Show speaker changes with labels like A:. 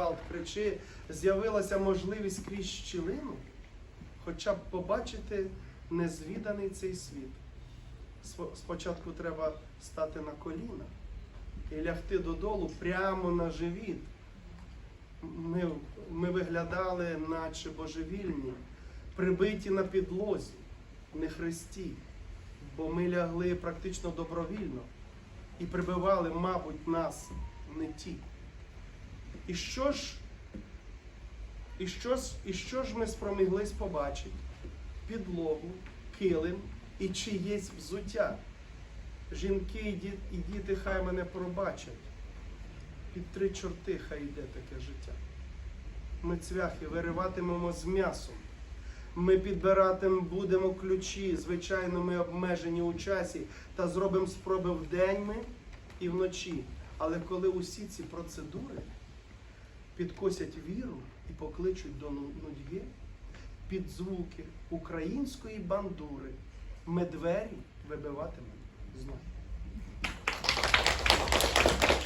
A: гвалт, кричи, з'явилася можливість крізь щілину, хоча б побачити незвіданий цей світ. Спочатку треба стати на коліна і лягти додолу прямо на живіт. Ми, ми виглядали, наче божевільні, прибиті на підлозі, не хресті, бо ми лягли практично добровільно і прибивали, мабуть, нас не ті. І що ж, і що і що ж ми спроміглись побачити? Підлогу, килим і чиєсь взуття. Жінки і ді- і діти хай мене пробачать. Під три чорти хай йде таке життя. Ми цвяхи вириватимемо з м'ясом. Ми підбиратим будемо ключі, звичайно, ми обмежені у часі та зробимо спроби вдень ми і вночі. Але коли усі ці процедури підкосять віру і покличуть до ну- нудьги, під звуки української бандури ми двері вибиватимемо знову.